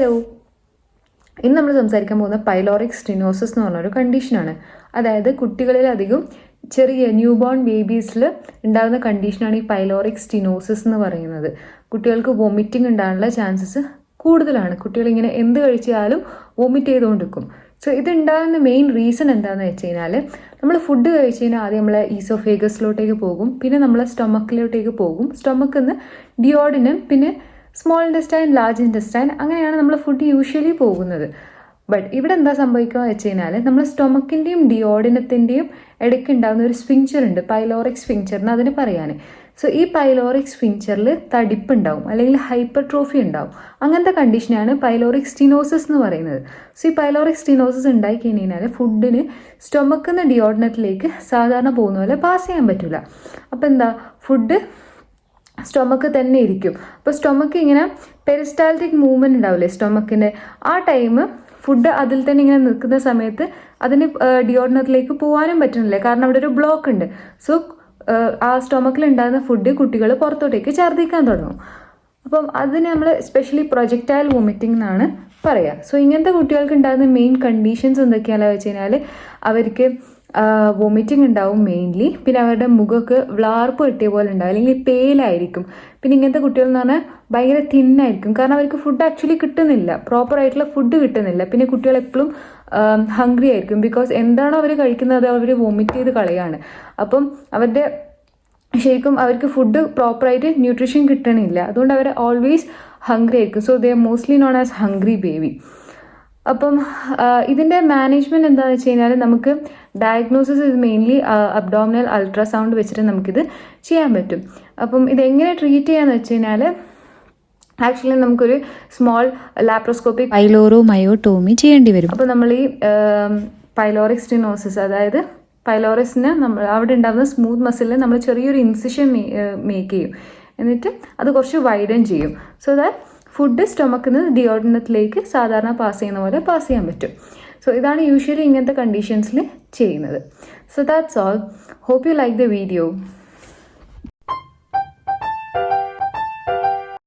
Hello ഇന്ന് നമ്മൾ സംസാരിക്കാൻ പോകുന്ന പൈലോറിക് സ്റ്റിനോസിസ് എന്ന് പറഞ്ഞൊരു കണ്ടീഷനാണ് അതായത് കുട്ടികളിലധികം ചെറിയ ന്യൂ ബോൺ ബേബീസിൽ ഉണ്ടാകുന്ന കണ്ടീഷനാണ് ഈ പൈലോറിക് സ്റ്റിനോസിസ് എന്ന് പറയുന്നത്. കുട്ടികൾക്ക് വോമിറ്റിംഗ് ഉണ്ടാകാനുള്ള ചാൻസസ് കൂടുതലാണ്. കുട്ടികളിങ്ങനെ എന്ത് കഴിച്ചാലും വോമിറ്റ് ചെയ്തുകൊണ്ടിരിക്കും. സോ ഇതുണ്ടാകുന്ന മെയിൻ റീസൺ എന്താണെന്ന് വെച്ച് കഴിഞ്ഞാൽ നമ്മൾ ഫുഡ് കഴിച്ച് കഴിഞ്ഞാൽ ആദ്യം നമ്മളെ ഈസോഫേഗസിലോട്ടേക്ക് പോകും. പിന്നെ നമ്മളെ സ്റ്റൊമക്കിലോട്ടേക്ക് പോകും. സ്റ്റൊമക്കിൽ നിന്ന് ഡിയോഡിനും പിന്നെ സ്മോൾ ഇൻഡസ്റ്റൈൻ ലാർജ് ഇൻഡസ്റ്റൈൻ അങ്ങനെയാണ് നമ്മൾ ഫുഡ് യൂഷ്വലി പോകുന്നത്. ബട്ട് ഇവിടെ എന്താ സംഭവിക്കുക വെച്ച് കഴിഞ്ഞാൽ നമ്മൾ സ്റ്റൊമക്കിന്റെയും ഡിയോഡിനത്തിന്റെയും ഇടയ്ക്ക് ഉണ്ടാകുന്ന ഒരു സ്വിങ്ചർ ഉണ്ട് പൈലോറിക് സ്വിങ്ചർ എന്ന് അതിന് പറയാൻ സോ ഈ പൈലോറിക് സ്പിങ്ചറിൽ തടിപ്പുണ്ടാവും അല്ലെങ്കിൽ ഹൈപ്പർ ട്രോഫി ഉണ്ടാവും. അങ്ങനത്തെ കണ്ടീഷനാണ് പൈലോറിക് സ്റ്റിനോസിസ് എന്ന് പറയുന്നത്. സോ ഈ പൈലോറിക് സ്റ്റിനോസിസ് ഉണ്ടായി കഴിഞ്ഞാൽ ഫുഡിന് സ്റ്റൊമക്കുന്ന ഡിയോഡിനത്തിലേക്ക് സാധാരണ പോകുന്ന പോലെ പാസ് ചെയ്യാൻ പറ്റില്ല അപ്പോൾ എന്താ? ഫുഡ് സ്റ്റൊമക്ക് തന്നെ ഇരിക്കും. അപ്പോൾ സ്റ്റൊമക്ക് ഇങ്ങനെ പെരിസ്റ്റാൽറ്റിക് മൂവ്മെന്റ് ഉണ്ടാവില്ലേ സ്റ്റൊമക്കിന്റെ ആ ടൈം ഫുഡ് അതിൽ തന്നെ ഇങ്ങനെ നിൽക്കുന്ന സമയത്ത് അതിന് ഡിയോഡിനത്തിലേക്ക് പോകാനും പറ്റുന്നില്ല കാരണം അവിടെ ഒരു ബ്ലോക്ക് ഉണ്ട്. സോ ആ സ്റ്റൊമക്കിൽ ഉണ്ടാകുന്ന ഫുഡ് കുട്ടികൾ പുറത്തോട്ടേക്ക് ഛർദ്ദിക്കാൻ തുടങ്ങും. അപ്പം അതിന് നമ്മൾ സ്പെഷ്യലി പ്രൊജക്റ്റൈൽ വോമിറ്റിംഗ് എന്നാണ് പറയുക സോ ഇങ്ങനത്തെ കുട്ടികൾക്ക് ഉണ്ടാകുന്ന മെയിൻ കണ്ടീഷൻസ് എന്തൊക്കെയാണെന്ന് വെച്ച് കഴിഞ്ഞാൽ അവർക്ക് വോമിറ്റിംഗ് ഉണ്ടാവും മെയിൻലി പിന്നെ അവരുടെ മുഖമൊക്കെ വിളാർപ്പ് കിട്ടിയ പോലെ ഉണ്ടാവും. അല്ലെങ്കിൽ പേലായിരിക്കും. പിന്നെ ഇങ്ങനത്തെ കുട്ടികൾ എന്ന് പറഞ്ഞാൽ ഭയങ്കര തിന്നായിരിക്കും കാരണം അവർക്ക് ഫുഡ് ആക്ച്വലി കിട്ടുന്നില്ല. പ്രോപ്പർ ആയിട്ടുള്ള ഫുഡ് കിട്ടുന്നില്ല. പിന്നെ കുട്ടികൾ എപ്പോഴും ഹംഗ്രി ആയിരിക്കും. ബിക്കോസ് എന്താണോ അവർ കഴിക്കുന്നത് അവർ വോമിറ്റ് ചെയ്ത് കളയാണ്. അപ്പം അവരുടെ ശരിക്കും അവർക്ക് ഫുഡ് പ്രോപ്പറായിട്ട് ന്യൂട്രീഷൻ കിട്ടണില്ല. അതുകൊണ്ട് അവർ ഓൾവേസ് ഹംഗ്രി ആയിരിക്കും. So they mostly known as hungry baby അപ്പം ഇതിന്റെ മാനേജ്മെന്റ് എന്താണെന്ന് വെച്ച് കഴിഞ്ഞാൽ നമുക്ക് ഡയഗ്നോസിസ് ഇത് മെയിൻലി അബ്ഡോമിനൽ അൾട്രാസൗണ്ട് വെച്ചിട്ട് നമുക്കിത് ചെയ്യാൻ പറ്റും. അപ്പം ഇതെങ്ങനെ ട്രീറ്റ് ചെയ്യാന്ന് വെച്ച് കഴിഞ്ഞാൽ ആക്ച്വലി നമുക്കൊരു സ്മോൾ ലാപ്രോസ്കോപ്പിക് പൈലോറോ മയോട്ടോമി ചെയ്യേണ്ടി വരും. അപ്പോൾ നമ്മൾ ഈ പൈലോറിക് സ്റ്റിനോസിസ് അതായത് പൈലോറിസിന് നമ്മൾ അവിടെ ഉണ്ടാകുന്ന സ്മൂത്ത് മസിലിന് നമ്മൾ ചെറിയൊരു ഇൻസിഷൻ മേക്ക് ചെയ്യും. എന്നിട്ട് അത് കുറച്ച് വൈഡൻ ചെയ്യും. സോ ദാറ്റ് ഫുഡ് സ്റ്റൊമക്കിൽ നിന്ന് ഡിയോഡിനത്തിലേക്ക് സാധാരണ പാസ് ചെയ്യുന്ന പോലെ പാസ് ചെയ്യാൻ പറ്റും. സോ ഇതാണ് യൂഷ്വലി ഇങ്ങനത്തെ കണ്ടീഷൻസിൽ ചെയ്യുന്നത്. So that's all hope you like the video